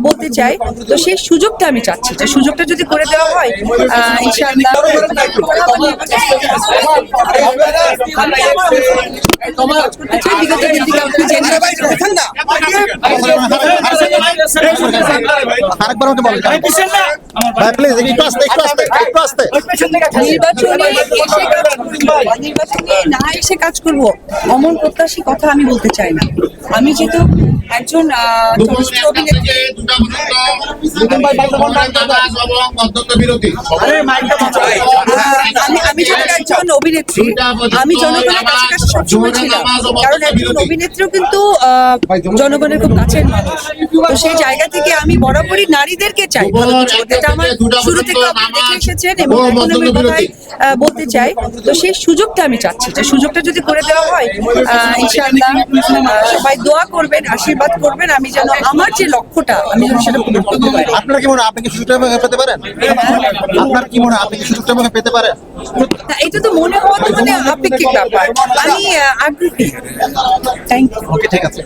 বলতে চাই তো সেই সুযোগটা আমি চাচ্ছি যে সুযোগটা যদি করে দেওয়া হয় আহ, ইনশাআল্লাহ আরেকবার আমাকে বলেন ভাই প্লিজ একটু আসতে একটু আসতে একটু আসতে নির্বাচনে এসে কাজ করব নির্বাচনে না এসে কাজ করব অমন প্রত্যাশী কথা আমি বলতে চাই না আমি যেহেতু একজন অভিনেত্রী আহ, আমি আমি একজন অভিনেত্রী আমি জনগণের কাছে কাছে সবসময় ছিলাম। কারণ একজন অভিনেত্রীও কিন্তু আহ, জনগণের খুব কাছের মানুষ। তো সেই জায়গা থেকে আমি বরাবরই নারীদেরকে চাই এটা আমার শুরু থেকে আপনি দেখে এসেছেন এবং এখন আমি বোধ বলতে চাই তো সেই সুযোগটা আমি চাচ্ছি যে সুযোগটা যদি করে দেওয়া হয় ইনশাআল্লাহ সবাই দোয়া করবেন আশীর্বাদ করবেন আমি যেন আমার যে লক্ষ্যটা আমি যেন সেটা পূরণ করতে পারি। আপনার কি মনে আপনি কি সুযোগটা পেতে পারেন? আপনার কি মনে আপনি কি সুযোগটা পেতে পারেন? এটা তো মনে হওয়া তো মানে আপেক্ষিক ব্যাপার। আমি আগ্রহী। থ্যাংক ইউ ওকে ঠিক আছে।